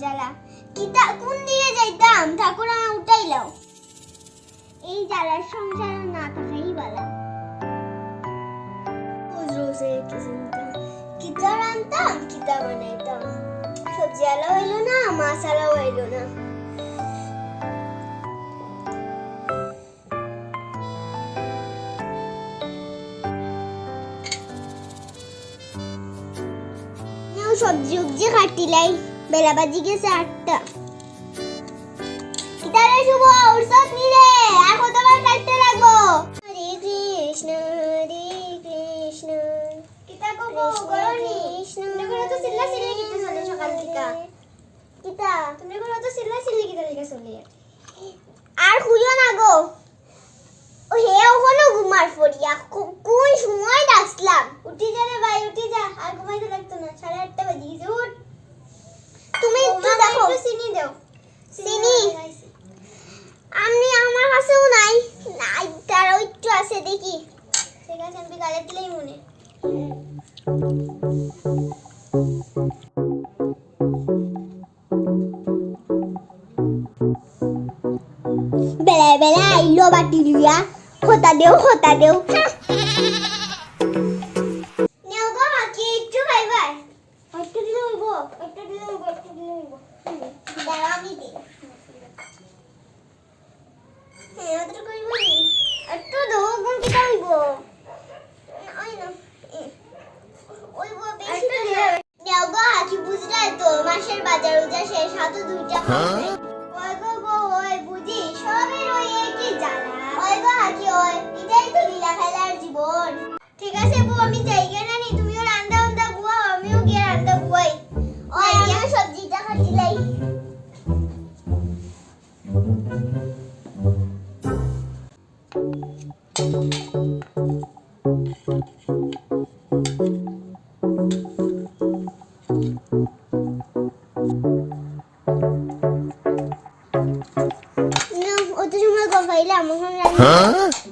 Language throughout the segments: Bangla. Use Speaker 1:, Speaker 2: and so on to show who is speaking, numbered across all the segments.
Speaker 1: জ্বালা। কোন দিকে যাইতাম? ঠাকুর আমার এই জ্বালার সংসার না থাকাই বালা। কিতা রান্তাম কিতা বানাইতাম। সবজি আলা হইল না, মাছ হইল না। সবজি উবজি কাটিলাই বেলা বাজি গেছে আটটা। কিতারে শুভ উৎসব নিরে আর কতবার কাটতে লাগবো। হরে কৃষ্ণ হরে কৃষ্ণ। কিতা কব গরনি তুমি করে তো সিল্লা সিল্লি কিতা চলে সকাল থেকে। কিতা তুমি করে তো সিল্লা সিল্লি কিতা লিখে চলে আর খুঁজো না গো। ও হে ওখানে ঘুমার ফরিয়া কোন সময় ডাকলাম। উঠি যা রে ভাই উঠি যা। আর ঘুমাইতে লাগতো না। সাড়ে আটটা বাজে গেছে উঠ। তুমি একটু দেখো? চিনি দাও। চিনি? আমি আমার কাছেও নাই। নাই তারও একটু আছে দেখি। আমি গালে দিলেই মনে। বেলায় বেলায় আইলো বাটি লুইয়া। হতা দেও হতা দেও। একটু দিলে হইব একটু দিলে হইব দাঁড়া আমি দিই। হ্যাঁ অতটা কইব একটু দো গুণ কিটা হইব? ওই না হইব বেশি তো না। নেও গো হাকি বুঝলে তো মাসের বাজার উজার শেষ হাতে দুইটা না অত সময় গফাইলাম এখন রান্না যারে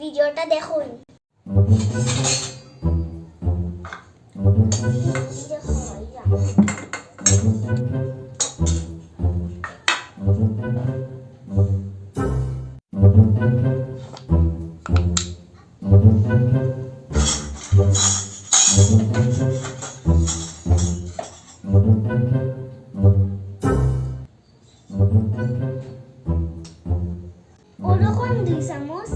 Speaker 1: ভিডিওটা দেখুন। ওরকম দুই চামচ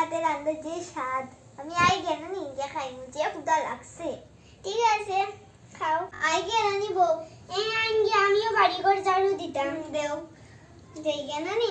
Speaker 1: হাতে রান্নার যে স্বাদ আমি আই কেন নিজে খাইমু যে ক্ষুদা লাগছে ঠিক আছে খাও আই গে রানি এই আইন গিয়ে আমিও বাড়ি ঘর ঝাড়ু দিতাম। দেও। দেখে কেন নি?